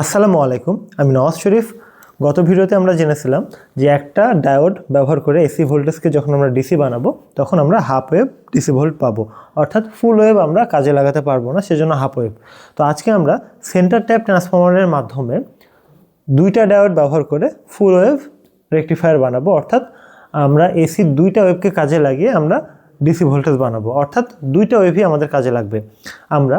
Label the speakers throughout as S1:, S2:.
S1: আসসালামু আলাইকুম, আমি নওয়াজ শরীফ। গত ভিডিওতে আমরা জেনেছিলাম যে একটা ডায়োড ব্যবহার করে এসি ভোল্টেজকে যখন আমরা ডিসি বানাবো, তখন আমরা হাফ ওয়েভ ডিসি ভোল্ট পাবো। অর্থাৎ ফুল ওয়েভ আমরা কাজে লাগাতে পারব না, সেজন্য হাফ ওয়েভ। তো আজকে আমরা সেন্টার ট্যাপ ট্রান্সফরমারের মাধ্যমে দুইটা ডায়োড ব্যবহার করে ফুল ওয়েভ রেকটিফায়ার বানাবো। অর্থাৎ আমরা এসি দুইটা ওয়েভকে কাজে লাগিয়ে আমরা ডিসি ভোল্টেজ বানাবো। অর্থাৎ দুইটা ওয়েভই আমাদের কাজে লাগবে। আমরা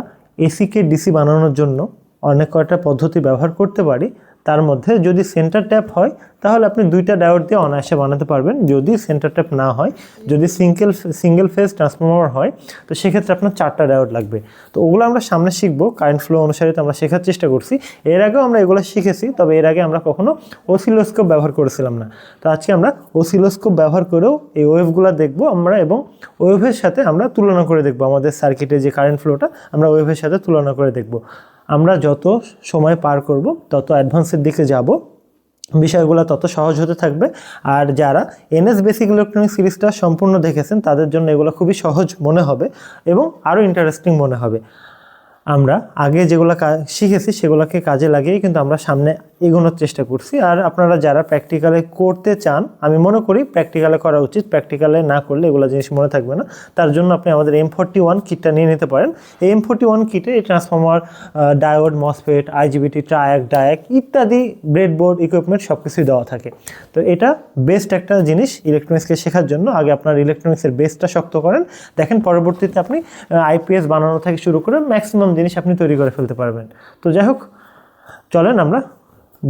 S1: এসিকে ডিসি বানানোর জন্য অনেক কয়টা পদ্ধতি ব্যবহার করতে পারি, তার মধ্যে যদি সেন্টার ট্যাপ হয়, তাহলে আপনি দুইটা ডায়োড দিয়ে অনায়াসে বানাতে পারবেন। যদি সেন্টার ট্যাপ না হয়, যদি সিঙ্গেল সিঙ্গেল ফেজ ট্রান্সফর্মার হয়, তো সেক্ষেত্রে আপনার চারটা ডায়োড লাগবে। তো ওগুলো আমরা সামনে শিখব কারেন্ট ফ্লো অনুসারে তো আমরা শেখার চেষ্টা করছি। এর আগেও আমরা এগুলো শিখেছি, তবে এর আগে আমরা কখনো ওসিলোস্কোপ ব্যবহার করেছিলাম না। তো আজকে আমরা ওসিলোস্কোপ ব্যবহার করেও এই ওয়েভগুলো দেখব আমরা এবং ওয়েভের সাথে আমরা তুলনা করে দেখব। আমাদের সার্কিটে যে কারেন্ট ফ্লোটা আমরা ওয়েভের সাথে তুলনা করে দেখব। আমরা যত সময় পার করব, তত অ্যাডভান্সের দিকে যাব। বিষয়গুলো তত সহজ হতে থাকবে। আর যারা এনএস বেসিক ইলেকট্রনিক সিরিজটা সম্পূর্ণ দেখেছেন, তাদের জন্য এগুলো খুবই সহজ মনে হবে এবং আরও ইন্টারেস্টিং মনে হবে। আমরা আগে যেগুলো শিখেছি সেগুলোকে কাজে লাগিয়েই কিন্তু আমরা সামনে এগোনোর চেষ্টা করছি। আর আপনারা যারা প্র্যাকটিক্যালে করতে চান, আমি মনে করি প্র্যাকটিক্যালে করা উচিত। প্র্যাকটিক্যালে না করলে এগুলো জিনিস মনে থাকবে না। তার জন্য আপনি আমাদের এম ফোরটি ওয়ান কিটটা নিয়ে নিতে পারেন। এই এম ফোরটি ওয়ান কিটে এই transformer diode MOSFET IGBT triac diac ইত্যাদি ব্রেডবোর্ড ইকুইপমেন্ট সব কিছুই দেওয়া থাকে। তো এটা বেস্ট একটা জিনিস ইলেকট্রনিক্সকে শেখার জন্য। আগে আপনার ইলেকট্রনিক্সের বেসটা শক্ত করেন। দেখেন পরবর্তীতে আপনি আইপিএস বানানো থেকে শুরু করে ম্যাক্সিমাম জিনিস আপনি তৈরি করে ফেলতে পারবেন। তো যাই হোক, চলেন আমরা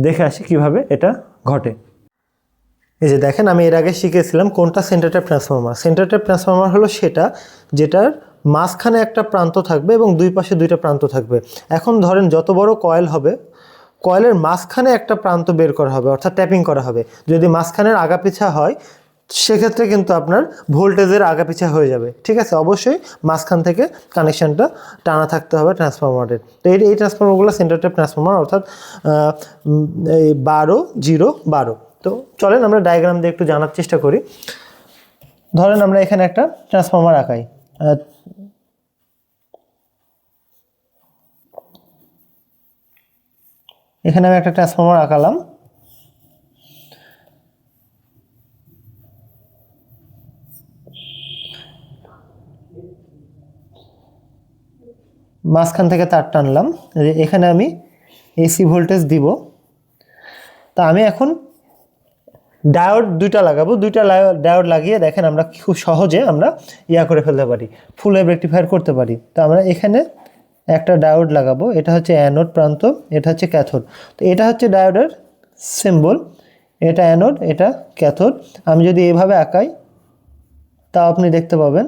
S1: দেখে আসি কীভাবে এটা ঘটে। এই যে দেখেন, আমি এর আগে শিখেছিলাম কোনটা centre tap transformer. Centre tap transformer হলো সেটা যেটার মাঝখানে একটা প্রান্ত থাকবে এবং দুই পাশে দুইটা প্রান্ত থাকবে। এখন ধরেন যত বড় কয়েল হবে, কয়েলের মাঝখানে একটা প্রান্ত বের করা হবে, অর্থাৎ ট্যাপিং করা হবে। যদি মাঝখানের আগাপিছা হয় সেক্ষেত্রে কিন্তু আপনার ভোল্টেজের আগাপিছা হয়ে যাবে। ঠিক আছে? অবশ্যই মাঝখান থেকে কানেকশানটা টানা থাকতে হবে ট্রান্সফরমারের তো এই এই ট্রান্সফরমারগুলো সেন্টার ট্যাপ ট্রান্সফরমার অর্থাৎ এই বারো, জিরো, বারো। তো চলেন আমরা ডায়াগ্রাম দিয়ে একটু জানার চেষ্টা করি। ধরেন আমরা এখানে একটা ট্রান্সফরমার আঁকাই। এখানে আমি একটা ট্রান্সফরমার আঁকালাম। মাঝখান থেকে তার টানলাম। এখানে আমি এসি ভোল্টেজ দিব। তা আমি এখন ডায়োড দুইটা লাগাবো। দুইটা ডায়োড লাগিয়ে দেখেন আমরা খুব সহজে আমরা ইয়া করে ফেলতে পারি ফুল ওয়েভ রেক্টিফায়ার করতে পারি। তো আমরা এখানে একটা ডায়োড লাগাবো। এটা হচ্ছে অ্যানোড প্রান্ত, এটা হচ্ছে ক্যাথোড তো এটা হচ্ছে ডায়োডের সিম্বল এটা অ্যানোড এটা ক্যাথোড আমি যদি এভাবে আঁকাই, তাও আপনি দেখতে পাবেন।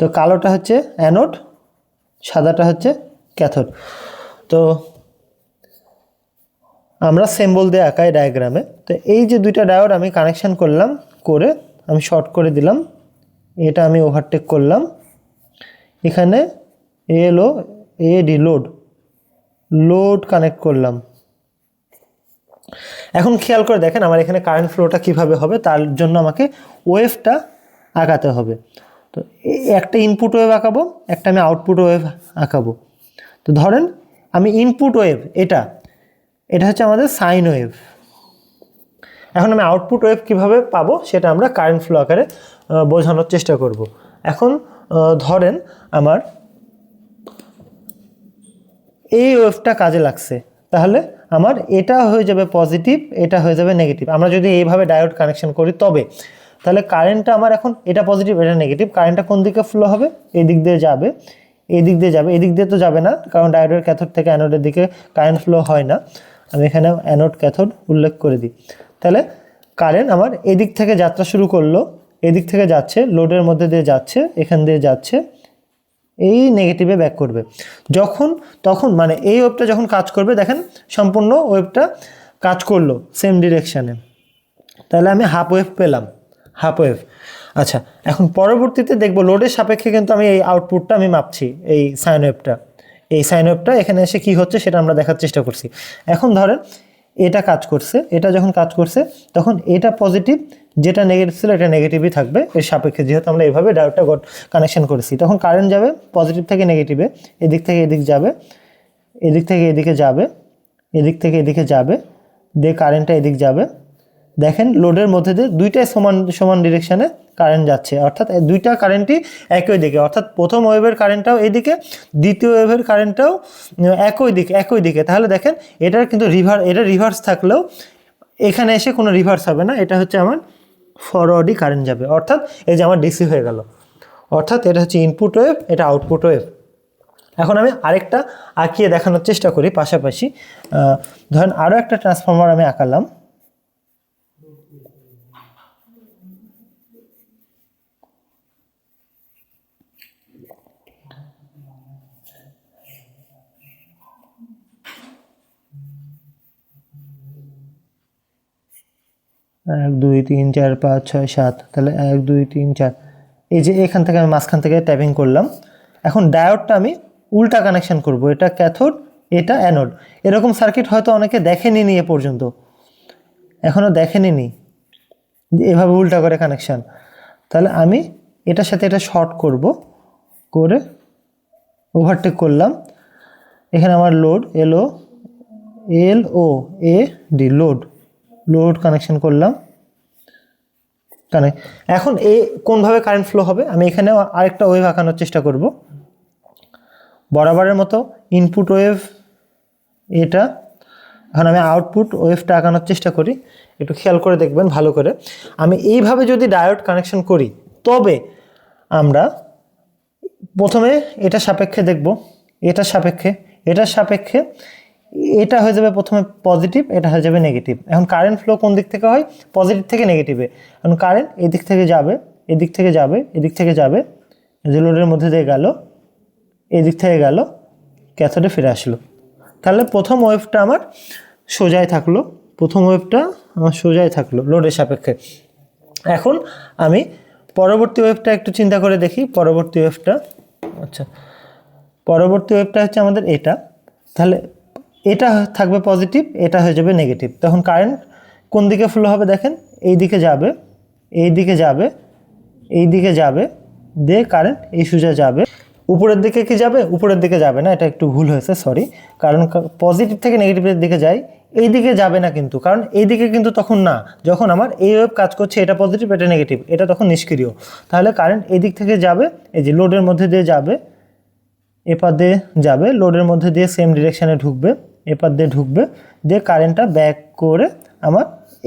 S1: তো কালোটা হচ্ছে অ্যানোড, সাদাটা হচ্ছে ক্যাথোড। তো আমরা সিম্বল দিয়ে আঁকাই ডায়াগ্রামে তো এই যে দুইটা ডায়োড আমি কানেকশান করলাম করে আমি শর্ট করে দিলাম। এটা আমি ওভারটেক করলাম। এখানে এলো A D load load connect করলাম। এখন খেয়াল করে দেখেন আমার এখানে কারেন্ট ফ্লোটা কীভাবে হবে, তার জন্য আমাকে ওয়েভটা আঁকাতে হবে। তো একটা ইনপুট ওয়েভ আঁকাবো, একটা আমি আউটপুট ওয়েভ আঁকাবো। তো ধরেন আমি ইনপুট ওয়েভ এটা এটা হচ্ছে আমাদের সাইন ওয়েভ এখন আমি আউটপুট ওয়েভ কীভাবে পাবো সেটা আমরা কারেন্ট ফ্লো আকারে বোঝানোর চেষ্টা করব। এখন ধরেন আমার এই ওয়েভটা কাজে লাগছে, তাহলে আমার এটা হয়ে যাবে পজিটিভ এটা হয়ে যাবে নেগেটিভ আমরা যদি এইভাবে ডায়োড কানেকশন করি, তবে তাহলে কারেন্টটা আমার এখন এটা পজিটিভ এটা নেগেটিভ কারেন্টটা কোন দিকে ফ্লো হবে? এই দিক দিয়ে যাবে। এই দিক দিয়ে যাবে। এই দিক দিয়ে তো যাবে না, কারণ ডায়োডের ক্যাথোড থেকে অ্যানোডের দিকে কারেন্ট ফ্লো হয় না। আমি এখানে অ্যানোড ক্যাথোড উল্লেখ করে দিই। তাহলে কারেন্ট আমার এদিক থেকে যাত্রা শুরু করল, এদিক থেকে যাচ্ছে লোডের মধ্যে দিয়ে যাচ্ছে, এখান দিয়ে যাচ্ছে, এই নেগেটিভে ব্যাক করবে। যখন, তখন মানে এই ওয়েবটা যখন কাজ করবে, দেখেন সম্পূর্ণ ওয়েবটা কাজ করল সেম ডিরেকশানে তাহলে আমি হাফ ওয়েভ পেলাম। হাফ ওয়েভ আচ্ছা এখন পরবর্তীতে দেখব লোডের সাপেক্ষে কিন্তু আমি এই আউটপুটটা আমি মাপছি, এই সাইন ওয়েভটা এই সাইন ওয়েভটা এখানে এসে কি হচ্ছে সেটা আমরা দেখার চেষ্টা করছি। এখন ধরেন, এটা কাজ করছে, এটা যখন কাজ করছে, তখন এটা পজিটিভ যেটা নেগেটিভ ছিল এটা নেগেটিভই থাকবে। এর সাপেক্ষে যেহেতু আমরা এইভাবে ডায়োডটা কানেকশন করেছি, তখন কারেন্ট যাবে পজিটিভ থেকে নেগেটিভে এদিক থেকে এদিক যাবে, এদিক থেকে এদিকে যাবে, এদিক থেকে এদিকে যাবে, দিয়ে কারেন্টটা এদিক যাবে। দেখেন লোডের মধ্যে দিয়ে দুইটাই সমান সমান ডিরেকশানে কারেন্ট যাচ্ছে। অর্থাৎ দুইটা কারেন্টই একই দিকে। অর্থাৎ প্রথম ওয়েভের কারেন্টটাও এদিকে, দ্বিতীয় ওয়েভের কারেন্টটাও একই দিকে একই দিকে। তাহলে দেখেন, এটার কিন্তু রিভার এটা রিভার্স থাকলেও এখানে এসে কোনো রিভার্স হবে না। এটা হচ্ছে আমার ফরওয়ার্ডই কারেন্ট যাবে। অর্থাৎ এই যে আমার ডিসি হয়ে গেল। অর্থাৎ এটা হচ্ছে ইনপুট ওয়েভ এটা আউটপুট ওয়েভ এখন আমি আরেকটা আঁকিয়ে দেখানোর চেষ্টা করি পাশাপাশি। ধরেন আরও একটা ট্রান্সফর্মার আমি আঁকালাম। এক, দুই, তিন, চার, পাঁচ, ছয়, সাত, তাহলে এক, দুই, তিন, চার। এই যে এখান থেকে আমি মাঝখান থেকে ট্যাপিং করলাম। এখন ডায়োডটা আমি উল্টা কানেকশন করব। এটা ক্যাথোড এটা অ্যানোড এরকম সার্কিট হয়তো অনেকে দেখেনি নি এ পর্যন্ত। এখনও দেখেনি নি। এভাবে উল্টা করে কানেকশান তাহলে আমি এটার সাথে এটা শর্ট করব। করে ওভারটেক করলাম। এখানে আমার লোড এলো L O A D load load connection করলাম। কানেক্ট এখন এ কোনভাবে কারেন্ট ফ্লো হবে? আমি এখানে আরেকটা ওয়েভ আঁকানোর চেষ্টা করব। বরাবরের মতো ইনপুট ওয়েভ এটা। এখন আমি আউটপুট ওয়েভটা আঁকানোর চেষ্টা করি। একটু খেয়াল করে দেখবেন, ভালো করে। আমি এইভাবে যদি ডায়োড কানেকশন করি, তবে আমরা প্রথমে এটা সাপেক্ষে দেখব। এটার সাপেক্ষে এটার সাপেক্ষে এটা হয়ে যাবে প্রথমে পজিটিভ এটা হয়ে যাবে নেগেটিভ এখন কারেন্ট ফ্লো কোন দিক থেকে হয়? পজিটিভ থেকে নেগেটিভে এখন কারেন্ট এদিক থেকে যাবে, এদিক থেকে যাবে, এদিক থেকে যাবে। যে লোডের মধ্যে দিয়ে গেল, এদিক থেকে গেল ক্যাথোডে ফিরে আসলো। তাহলে প্রথম ওয়েভটা আমার সোজায় থাকল। প্রথম ওয়েভটা আমার সোজায় থাকল লোডের সাপেক্ষে। এখন আমি পরবর্তী ওয়েভটা একটু চিন্তা করে দেখি। পরবর্তী ওয়েভটা আচ্ছা পরবর্তী ওয়েভটা হচ্ছে আমাদের এটা। তাহলে এটা থাকবে পজিটিভ এটা হয়ে যাবে নেগেটিভ তখন কারেন্ট কোন দিকে ফ্লো হবে দেখেন? এই দিকে যাবে, এই দিকে যাবে, এই দিকে যাবে, দিয়ে কারেন্ট এই সোজা যাবে। উপরের দিকে কি যাবে? উপরের দিকে যাবে না, এটা একটু ভুল হয়েছে সরি কারণ পজিটিভ থেকে নেগেটিভের দিকে যাই, এই দিকে যাবে না কিন্তু। কারণ এই দিকে কিন্তু তখন না, যখন আমার এই ওয়েভ কাজ করছে, এটা পজিটিভ এটা নেগেটিভ এটা তখন নিষ্ক্রিয়। তাহলে কারেন্ট এই দিক থেকে যাবে, এই যে লোডের মধ্যে দিয়ে যাবে, এপার দিয়ে যাবে লোডের মধ্যে দিয়ে সেম ডিরেকশানে ঢুকবে। এপার দিয়ে ঢুকবে, দিয়ে কারেন্টটা ব্যাক করে আমার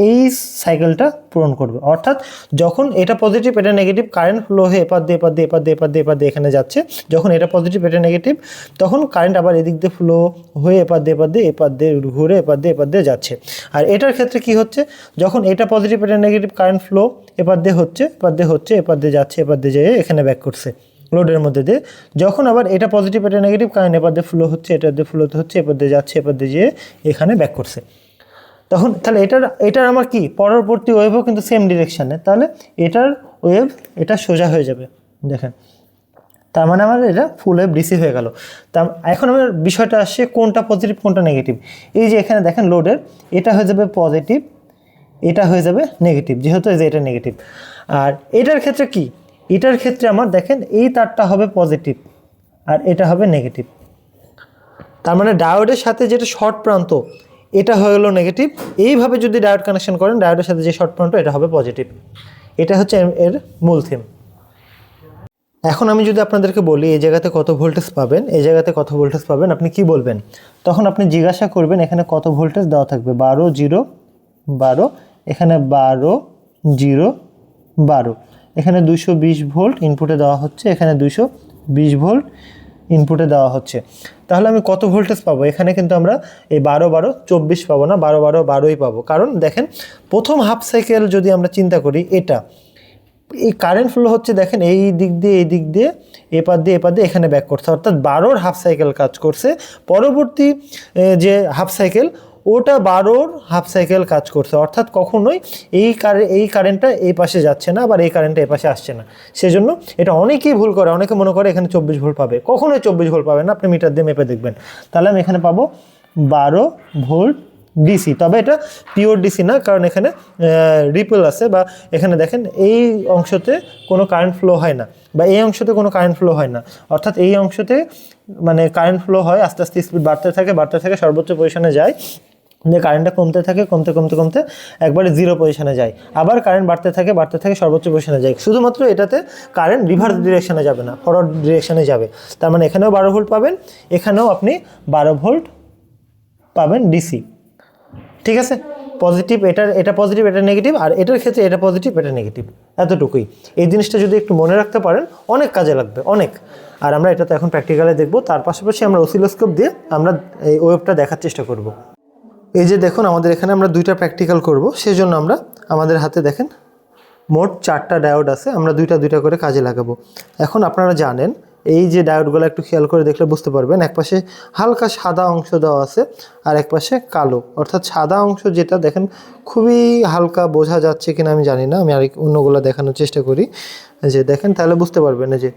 S1: এই সাইকেলটা পূরণ করবে। অর্থাৎ যখন এটা পজিটিভ এটা নেগেটিভ কারেন্ট ফ্লো হয়ে এপার দিয়ে এপার দিয়ে এপার দিয়ে এপার দিয়ে এপার দিয়ে এখানে যাচ্ছে, যখন এটা পজিটিভ এটা নেগেটিভ তখন কারেন্ট আবার এদিক দিয়ে ফ্লো হয়ে এপার দিয়ে এপার দিয়ে এপার দিয়ে ঘুরে এপার দিয়ে এপার দিয়ে যাচ্ছে। আর এটার ক্ষেত্রে কি হচ্ছে? যখন এটা পজিটিভ এটা নেগেটিভ কারেন্ট ফ্লো এপার দিয়ে হচ্ছে, এপার দিয়ে হচ্ছে, এপার দিয়ে যাচ্ছে, এপার দিয়ে যেয়ে এখানে ব্যাক করছে। লোডের মধ্যে দিয়ে। যখন আবার এটা পজিটিভ এটা নেগেটিভ কারণ এপার দিয়ে ফ্লো হচ্ছে এটা দিয়ে ফ্লো হচ্ছে, এপার দিয়ে যাচ্ছে, এপার দিয়ে যেয়ে এখানে ব্যাক করছে। তখন তাহলে এটার এটার আমার কি? পরবর্তী ওয়েভও কিন্তু সেম ডিরেকশানে তাহলে এটার ওয়েভ এটা সোজা হয়ে যাবে। দেখেন। তার মানে আমার এটা ফুল ওয়েভ ডিসি হয়ে গেল। তা এখন আমার বিষয়টা আসছে কোনটা পজিটিভ কোনটা নেগেটিভ এই যে এখানে দেখেন লোডের এটা হয়ে যাবে পজিটিভ এটা হয়ে যাবে নেগেটিভ যেহেতু এই যে এটা নেগেটিভ আর এটার ক্ষেত্রে কি? এটার ক্ষেত্রে আমার দেখেন, এই তারটা হবে পজিটিভ আর এটা হবে নেগেটিভ তার মানে ডায়োডের সাথে যেটা শর্ট প্রান্ত, এটা হয়ে গেলো নেগেটিভ এইভাবে যদি ডায়োড কানেকশন করেন, ডায়োডের সাথে যে শর্ট প্রান্ত, এটা হবে পজিটিভ এটা হচ্ছে এর- মূল থিম এখন আমি যদি আপনাদেরকে বলি, এই জায়গাতে কত ভোল্টেজ পাবেন, এই জায়গাতে কত ভোল্টেজ পাবেন, আপনি কি বলবেন? তখন আপনি জিজ্ঞাসা করবেন, এখানে কত ভোল্টেজ দেওয়া থাকবে? বারো, জিরো, বারো। এখানে বারো, জিরো, বারো। এখানে দুশো বিশ ভোল্ট ইনপুটে দেওয়া হচ্ছে, এখানে দুশো বিশ ভোল্ট ইনপুটে দেওয়া হচ্ছে। তাহলে আমি কত ভোল্টেজ পাবো? এখানে কিন্তু আমরা এই বারো বারো চব্বিশ পাবো না, বারো বারো বারোই পাবো। কারণ দেখেন, প্রথম হাফ সাইকেল যদি আমরা চিন্তা করি, এটা এই কারেন্ট ফ্লো হচ্ছে দেখেন, এই দিক দিয়ে, এই দিক দিয়ে, এপার দিয়ে এপার দিয়ে, এখানে ব্যাক করছে। অর্থাৎ বারোর হাফ সাইকেল কাজ করছে। পরবর্তী যে হাফ সাইকেল ওটা বারোর হাফ সাইকেল কাজ করছে। অর্থাৎ কখনোই এই কারে এই কারেন্টটা এই পাশে যাচ্ছে না আবার এই কারেন্টটা এই পাশে আসছে না। সেজন্য এটা অনেকেই ভুল করে, অনেকে মনে করে এখানে চব্বিশ ভোল্ট পাবে। কখনোই চব্বিশ ভোল্ট পাবে না, আপনি মিটার দিয়ে মেপে দেখবেন। তাহলে আমি এখানে পাবো বারো ভোল্ট ডিসি তবে এটা পিওর ডিসি না, কারণ এখানে রিপল আছে বা এখানে দেখেন এই অংশতে কোনো কারেন্ট ফ্লো হয় না বা এই অংশতে কোনো কারেন্ট ফ্লো হয় না। অর্থাৎ এই অংশতে মানে কারেন্ট ফ্লো হয়, আস্তে আস্তে স্পিড বাড়তে থাকে বাড়তে থাকে, সর্বোচ্চ পজিশনে যায় যে কারেন্টটা কমতে থাকে, কমতে কমতে কমতে একবারে জিরো পজিশনে যায়। আবার কারেন্ট বাড়তে থাকে বাড়তে থাকে, সর্বোচ্চ পজিশনে যায়। শুধুমাত্র এটাতে কারেন্ট রিভার্স ডিরেকশনে যাবে না ফরওয়ার্ড ডিরেকশনে যাবে। তার মানে এখানেও বারো ভোল্ট পাবেন, এখানেও আপনি বারো ভোল্ট পাবেন ডিসি ঠিক আছে? পজিটিভ এটার এটা পজিটিভ এটা নেগেটিভ আর এটার ক্ষেত্রে এটা পজিটিভ এটা নেগেটিভ এতটুকুই। এই জিনিসটা যদি একটু মনে রাখতে পারেন, অনেক কাজে লাগবে, অনেক। আর আমরা এটা তো এখন প্র্যাকটিক্যালে দেখব, তার পাশাপাশি আমরা ওসিলোস্কোপ দিয়ে আমরা এই ওয়েবটা দেখার চেষ্টা করব। এই যে দেখুন, আমাদের এখানে আমরা দুইটা প্র্যাকটিক্যাল করব, সেজন্য আমরা, আমাদের হাতে দেখেন, মোট চারটা ডায়োড আছে, আমরা দুইটা দুইটা করে কাজে লাগাবো। এখন আপনারা জানেন এই যে ডায়োডগুলো একটু খেয়াল করে দেখলে বুঝতে পারবেন। এক পাশে হালকা সাদা অংশ দেওয়া আছে আর এক পাশে কালো। অর্থাৎ সাদা অংশ যেটা দেখেন খুবই হালকা বোঝা যাচ্ছে কিনা আমি জানি না। আমি আরেক অন্যগুলো দেখানোর চেষ্টা করি। যে দেখেন তাহলে বুঝতে পারবেন যে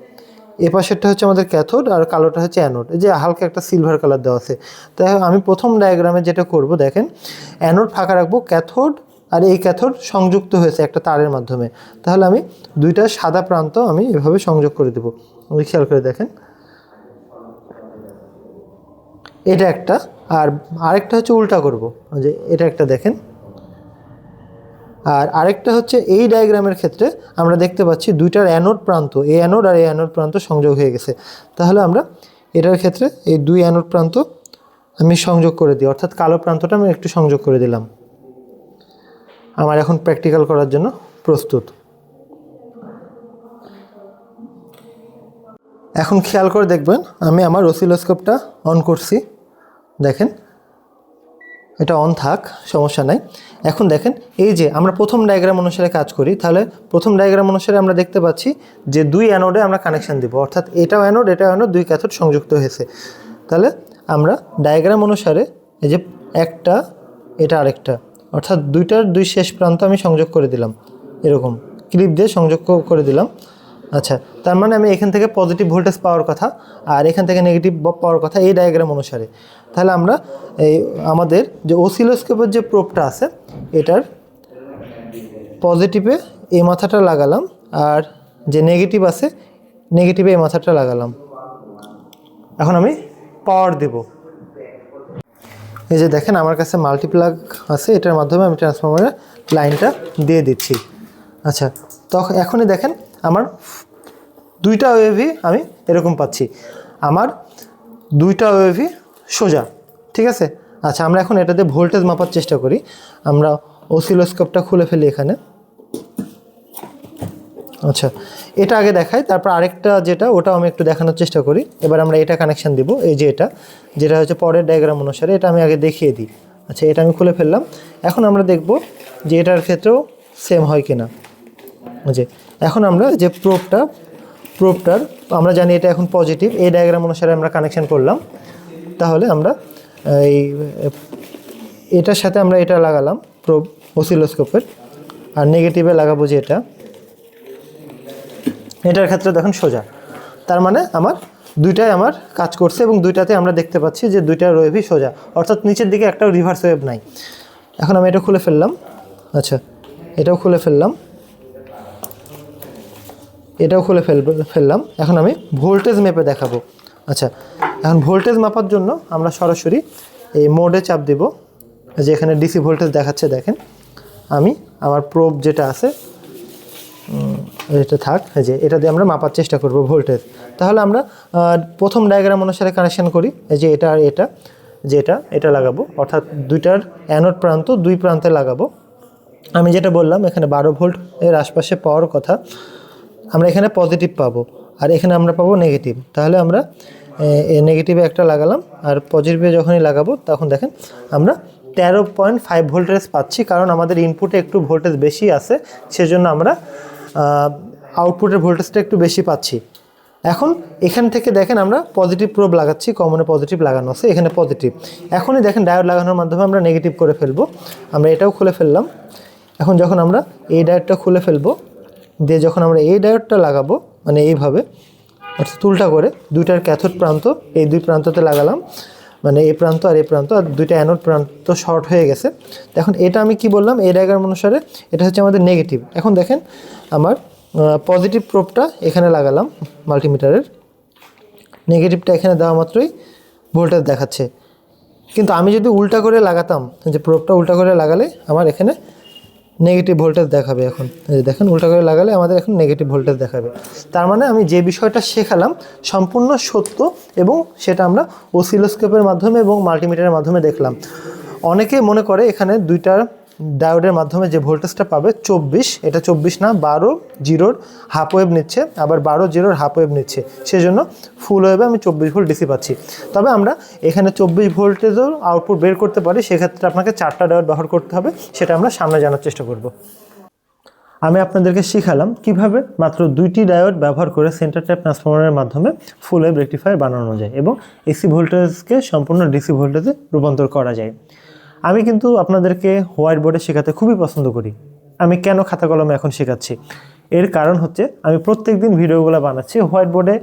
S1: এ পাশেরটা হচ্ছে আমাদের ক্যাথোড আর কালোটা হচ্ছে অ্যানোড। এই যে হালকা একটা সিলভার কালার দেওয়া আছে। তাই আমি প্রথম ডায়াগ্রামে যেটা করব, দেখেন অ্যানোড ফাঁকা রাখব, ক্যাথোড আর এই ক্যাথোড সংযুক্ত হয়েছে একটা তারের মাধ্যমে। তাহলে আমি দুইটা সাদা প্রান্ত আমি এভাবে সংযোগ করে দেবো। খেয়াল করে দেখেন। এটা একটা, আর আরেকটা হচ্ছে উল্টা করব। যে এটা একটা দেখেন। আর আরেকটা হচ্ছে এই ডায়াগ্রামের ক্ষেত্রে আমরা দেখতে পাচ্ছি দুইটার অ্যানোড প্রান্ত এই অ্যানোড আর এই অ্যানোড প্রান্ত সংযোগ হয়ে গেছে। তাহলে আমরা এটার ক্ষেত্রে এই দুই অ্যানোড প্রান্ত আমি সংযোগ করে দিই, অর্থাৎ কালো প্রান্তটা আমি একটু সংযোগ করে দিলাম। আমার এখন প্র্যাকটিক্যাল করার জন্য প্রস্তুত। এখন খেয়াল করে দেখবেন, আমি আমার অসিলোস্কোপটা অন করছি। দেখেন, এটা অন থাক, সমস্যা নাই। এখন দেখেন, এই যে আমরা প্রথম ডায়াগ্রাম অনুসারে কাজ করি, তাহলে প্রথম ডায়াগ্রাম অনুসারে আমরা দেখতে পাচ্ছি যে দুই অ্যানোডে আমরা কানেকশান দিব। অর্থাৎ এটাও অ্যানোড এটাও অ্যানোড দুই ক্যাথোড সংযুক্ত হয়েছে। তাহলে আমরা ডায়াগ্রাম অনুসারে এই যে একটা, এটা আরেকটা। অর্থাৎ দুইটার দুই শেষ প্রান্ত আমি সংযোগ করে দিলাম, এরকম। ক্লিপ দিয়ে সংযোগ করে দিলাম। আচ্ছা তার মানে আমি এখান থেকে পজিটিভ ভোল্টেজ পাওয়ার কথা আর এখান থেকে নেগেটিভ পাওয়ার কথা এই ডায়াগ্রাম অনুসারে। তাহলে আমরা এই আমাদের যে ওসিলোস্কোপের যে প্রোপটা আছে, এটার পজিটিভে এই মাথাটা লাগালাম আর যে নেগেটিভ আছে নেগেটিভে এই মাথাটা লাগালাম। এখন আমি পাওয়ার দেব। এই যে দেখেন, আমার কাছে মাল্টিপ্লাগ আছে, এটার মাধ্যমে আমি ট্রান্সফরমারের লাইনটা দিয়ে দিচ্ছি। আচ্ছা তখন এখনই দেখেন, আমার দুইটা ওয়েভি আমি এরকম পাচ্ছি। আমার দুইটা ওয়েভি সোজা, ঠিক আছে? আচ্ছা আমরা এখন এটাতে ভোল্টেজ মাপার চেষ্টা করি। আমরা ওসিলোস্কোপটা খুলে ফেলি এখানে। আচ্ছা এটা আগে দেখাই, তারপর আরেকটা যেটা, ওটাও আমি একটু দেখানোর চেষ্টা করি। এবার আমরা এটা কানেকশান দিব, এই যে এটা, যেটা হচ্ছে পরের ডায়াগ্রাম অনুসারে, এটা আমি আগে দেখিয়ে দিই। আচ্ছা এটা আমি খুলে ফেললাম। এখন আমরা দেখব যে এটার ক্ষেত্রেও সেম হয় কিনা। যে, এখন আমরা যে প্রোবটা প্রোবটার আমরা জানি এটা এখন পজিটিভ এই ডায়াগ্রাম অনুসারে আমরা কানেকশান করলাম। তাহলে আমরা, এই, এটার সাথে আমরা এটা লাগালাম প্রোপ ওসিলোস্কোপের আর নেগেটিভে লাগাবো যে এটা। এটার ক্ষেত্রে দেখুন সোজা। তার মানে আমার দুইটাই আমার কাজ করছে এবং দুইটাতে আমরা দেখতে পাচ্ছি যে দুইটা ওয়েভই সোজা। অর্থাৎ নিচের দিকে একটা রিভার্স ওয়েভ নাই। এখন আমি এটা খুলে ফেললাম। আচ্ছা এটাও খুলে ফেললাম। এটাও খুলে ফেল, ফেললাম। এখন আমি ভোল্টেজ মেপে দেখাবো। আচ্ছা এখন ভোল্টেজ মাপার জন্য আমরা সরাসরি এই মোডে চাপ দেব। যে এখানে ডিসি ভোল্টেজ দেখাচ্ছে, দেখেন। আমি আমার প্রোব যেটা আছে এটা থাক যে এটা দিয়ে আমরা মাপার চেষ্টা করব ভোল্টেজ। তাহলে আমরা প্রথম ডায়াগ্রাম অনুসারে কানেকশান করি যে এটা আর এটা, যে এটা এটা লাগাবো। অর্থাৎ দুইটার অ্যানোড প্রান্ত দুই প্রান্তে লাগাবো। আমি যেটা বললাম, এখানে বারো ভোল্ট এর আশপাশে পাওয়ার কথা, আমরা এখানে পজিটিভ পাবো, আর এখানে আমরা পাবো নেগেটিভ তাহলে আমরা নেগেটিভে একটা লাগালাম, আর পজিটিভে যখনই লাগাবো, তখন দেখেন আমরা তেরো পয়েন্ট ফাইভ ভোল্টেজ পাচ্ছি, কারণ আমাদের ইনপুটে একটু ভোল্টেজ বেশি আছে, সেজন্য আমরা আউটপুটের ভোল্টেজটা একটু বেশি পাচ্ছি। এখন এখান থেকে দেখেন আমরা পজিটিভ প্রোব লাগাচ্ছি কমনে পজিটিভ লাগানো আছে, এখানে পজিটিভ এখনই দেখেন ডায়োড লাগানোর মাধ্যমে আমরা নেগেটিভ করে ফেলব। আমরা এটাও খুলে ফেললাম। এখন যখন আমরা এই ডায়োডটা খুলে ফেলব, দিয়ে যখন আমরা এই ডায়োডটা লাগাবো মানে এইভাবে, অর্থাৎ উল্টা করে, দুইটার ক্যাথোড প্রান্ত, এই দুই প্রান্ততে লাগালাম। মানে এই প্রান্ত আর এই প্রান্ত, আর দুইটা অ্যানোড প্রান্ত শর্ট হয়ে গেছে। এখন এটা আমি কি বললাম? এই ডায়াগ্রাম অনুসারে এটা হচ্ছে আমাদের নেগেটিভ এখন দেখেন আমার পজিটিভ প্রোপটা এখানে লাগালাম মাল্টিমিটারের নেগেটিভটা এখানে দেওয়া মাত্রই ভোল্টেজ দেখাচ্ছে। কিন্তু আমি যদি উল্টা করে লাগাতাম, যে প্রোপটা উল্টা করে লাগালে আমার এখানে নেগেটিভ ভোল্টেজ দেখাবে এখন। দেখেন, উল্টা করে লাগালে আমাদের এখন নেগেটিভ ভোল্টেজ দেখাবে। তার মানে আমি যে বিষয়টা শেখালাম, সম্পূর্ণ সত্য এবং সেটা আমরা ওসিলোস্কোপের মাধ্যমে এবং মাল্টিমিটারের মাধ্যমে দেখলাম। অনেকে মনে করে এখানে দুইটা ডায়োডের মাধ্যমে যে ভোল্টেজটা পাবে চব্বিশ, এটা চব্বিশ না, বারো জিরোর হাফ ওয়েভ নিচ্ছে, আবার বারো জিরোর হাফ ওয়েভ নিচ্ছে। সেজন্য ফুল ওয়েভে আমি চব্বিশ ভোল্ট ডিসি পাচ্ছি। তবে আমরা এখানে চব্বিশ ভোল্টেজও আউটপুট বের করতে পারি, সেক্ষেত্রে আপনাকে চারটা ডায়োড ব্যবহার করতে হবে, সেটা আমরা সামনে জানার চেষ্টা করব। আমি আপনাদেরকে শিখালাম কীভাবে মাত্র দুইটি ডায়োড ব্যবহার করে সেন্টার ট্যাপ ট্রান্সফরমারের মাধ্যমে ফুল ওয়েভ রেকটিফায়ার বানানো যায় এবং এসি ভোল্টেজকে সম্পূর্ণ ডিসি ভোল্টেজে রূপান্তর করা যায়। আমি কিন্তু আপনাদেরকে হোয়াইট বোর্ডে শেখাতে খুবই পছন্দ করি। আমি কেন খাতা কলমে এখন শেখাচ্ছি? এর কারণ হচ্ছে, আমি প্রত্যেক দিন ভিডিওগুলো বানাচ্ছি। হোয়াইট বোর্ডে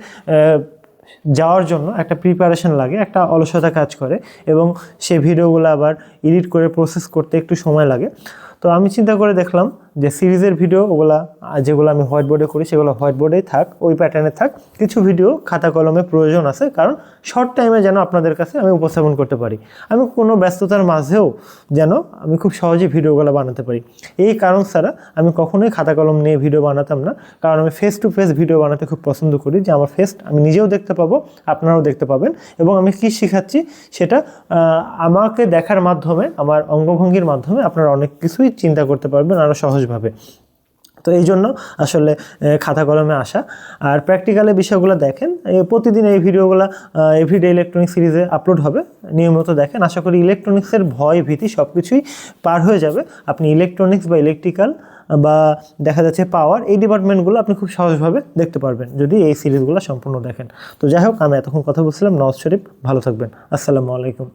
S1: যাওয়ার জন্য একটা প্রিপারেশন লাগে, একটা অলসতা কাজ করে এবং সে ভিডিওগুলো আবার এডিট করে প্রসেস করতে একটু সময় লাগে। তো আমি চিন্তা করে দেখলাম যে সিরিজের ভিডিও, ওগুলা যেগুলো আমি হোয়াইট বোর্ডে করি, সেগুলো হোয়াইট বোর্ডেই থাক, ওই প্যাটার্নে থাক। কিছু ভিডিও খাতা কলমে প্রয়োজন আছে, কারণ শর্ট টাইমে যেন আপনাদের কাছে আমি উপস্থাপন করতে পারি। আমি কোনো ব্যস্ততার মাঝেও যেন আমি খুব সহজে ভিডিওগুলো বানাতে পারি। এই কারণ ছাড়া আমি কখনোই খাতা কলম নিয়ে ভিডিও বানাতাম না, কারণ আমি ফেস টু ফেস ভিডিও বানাতে খুব পছন্দ করি যে আমার ফেস আমি নিজেও দেখতে পাবো, আপনারাও দেখতে পাবেন। এবং আমি কী শেখাচ্ছি, সেটা আমাকে দেখার মাধ্যমে, আমার অঙ্গভঙ্গির মাধ্যমে আপনারা অনেক কিছুই চিন্তা করতে পারবেন আরও সহজভাবে তো এই জন্য আসলে খাতা কলমে আসা। আর প্র্যাকটিক্যালে বিষয়গুলো দেখেন প্রতিদিন এই ভিডিওগুলো এভরিডে ইলেকট্রনিক সিরিজে আপলোড হবে। নিয়মিত দেখেন, আশা করি ইলেকট্রনিক্সের ভয়, ভীতি সব কিছুই পার হয়ে যাবে। আপনি ইলেকট্রনিক্স বা ইলেকট্রিক্যাল বা দেখা যাচ্ছে পাওয়ার এই ডিপার্টমেন্টগুলো আপনি খুব সহজভাবে দেখতে পারবেন, যদি এই সিরিজগুলো সম্পূর্ণ দেখেন। তো যাই হোক, আমি এতক্ষণ কথা বলছিলাম। নওয়াজ শরীফ, ভালো থাকবেন। আসসালামু আলাইকুম।